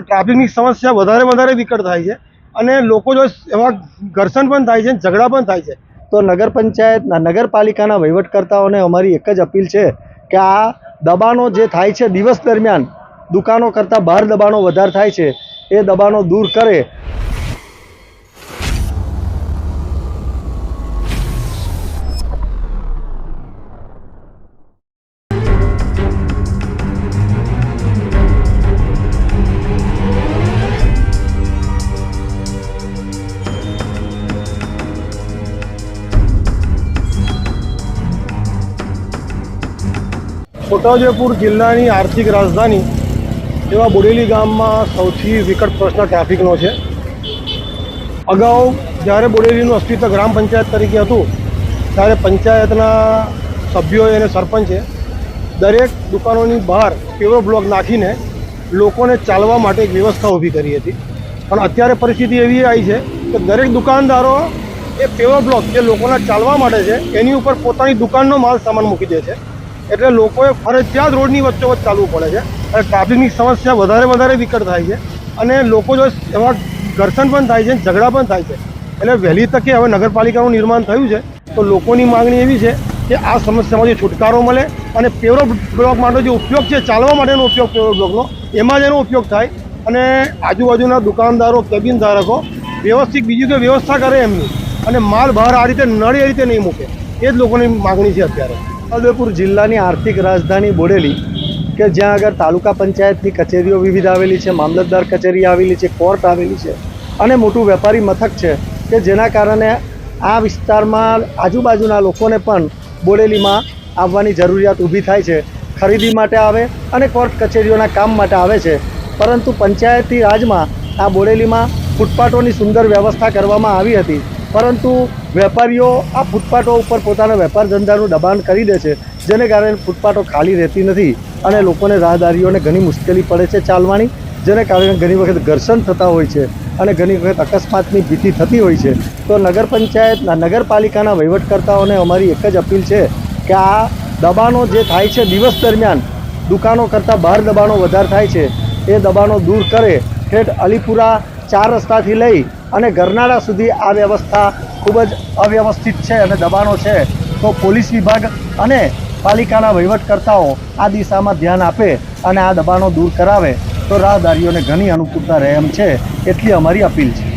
ટ્રાફિકની સમસ્યા વધારે વધારે વિકટ થાય છે અને લોકો જો એવા ઘર્ષણ પણ થાય છે ઝઘડા પણ થાય છે. તો નગર પંચાયતના નગરપાલિકાના વહીવટકર્તાઓને અમારી એક જ અપીલ છે કે આ દબાણો જે થાય છે દિવસ દરમિયાન દુકાનો કરતાં બહાર દબાણો વધારે થાય છે એ દબાણો દૂર કરે. છોટાઉદેપુર જિલ્લાની આર્થિક રાજધાની એવા બોડેલી ગામમાં સૌથી વિકટ પ્રશ્ન ટ્રાફિકનો છે. અગાઉ જ્યારે બોડેલીનું અસ્તિત્વ ગ્રામ પંચાયત તરીકે હતું, ત્યારે પંચાયતના સભ્યોએ અને સરપંચે દરેક દુકાનોની બહાર પેવર બ્લોક નાખીને લોકોને ચાલવા માટે એક વ્યવસ્થા ઊભી કરી હતી. પણ અત્યારે પરિસ્થિતિ એવી આવી છે કે દરેક દુકાનદારો એ પેવર બ્લોક જે લોકોના ચાલવા માટે છે, એની ઉપર પોતાની દુકાનનો માલ સામાન મૂકી દે છે. એટલે લોકોએ ફરજિયાત રોડની વચ્ચોવચ્ચ ચાલવું પડે છે. અને ટ્રાફિકની સમસ્યા વધારે વધારે વિકટ થાય છે. અને લોકો જો એવા ઘર્ષણ પણ થાય છે, ઝઘડા પણ થાય છે. એટલે વહેલી તકે હવે નગરપાલિકાનું નિર્માણ થયું છે. તો લોકોની માગણી એવી છે કે આ સમસ્યામાંથી છુટકારો મળે અને પેવરો બ્લોક માટે જે ઉપયોગ છે, ચાલવા માટેનો ઉપયોગ પેવરો બ્લોકનો, એમાં જ એનો ઉપયોગ થાય. અને આજુબાજુના દુકાનદારો, કેબિન ધારકો, વ્યવસ્થિત બીજી કોઈ વ્યવસ્થા કરે એમની. અને માલ બહાર આ રીતે નળે એ રીતે નહીં મૂકે. એ જ લોકોની માગણી છે અત્યારે. છોટાઉદેપુર જિલ્લાની આર્થિક રાજધાની બોડેલી, કે જ્યાં આગળ તાલુકા પંચાયતની કચેરીઓ વિવિધ આવેલી છે, મામલતદાર કચેરી આવેલી છે, કોર્ટ આવેલી છે અને મોટું વેપારી મથક છે, કે જેના કારણે આ વિસ્તારમાં આજુબાજુના લોકોને પણ બોડેલીમાં આવવાની જરૂરિયાત ઊભી થાય છે, ખરીદી માટે આવે અને કોર્ટ કચેરીઓના કામ માટે આવે છે. પરંતુ પંચાયતી રાજમાં આ બોડેલીમાં ફૂટપાથોની સુંદર વ્યવસ્થા કરવામાં આવી હતી. પરંતુ વેપારીઓ આ ફૂટપાથો ઉપર પોતાના વેપાર ધંધાનું દબાણ કરી દે છે, જેને કારણે ફૂટપાથો ખાલી રહેતી નથી અને લોકોને રાહદારીઓને ઘણી મુશ્કેલી પડે છે ચાલવાની, જેને કારણે ઘણી વખત ઘર્ષણ થતા હોય છે અને ઘણી વખત અકસ્માતની ભીતિ થતી હોય છે. તો નગર પંચાયતના નગરપાલિકાના વહીવટકર્તાઓને અમારી એક જ અપીલ છે કે આ દબાણો જે થાય છે દિવસ દરમિયાન, દુકાનો કરતાં બહાર દબાણો વધારે થાય છે. એ દબાણો દૂર કરે. ઠેઠ અલીપુરા ચાર રસ્તાથી લઈ અને ગરનાળા સુધી આ વ્યવસ્થા ખૂબ જ અવ્યવસ્થિત છે અને દબાણો છે, તો પોલીસ વિભાગ અને પાલિકાના વહીવટકર્તાઓ આ દિશામાં ધ્યાન આપે અને આ દબાણો દૂર કરાવે, તો રાહદારીઓને ઘણી અનુકૂળતા રહે એમ છે, એટલી અમારી અપીલ છે.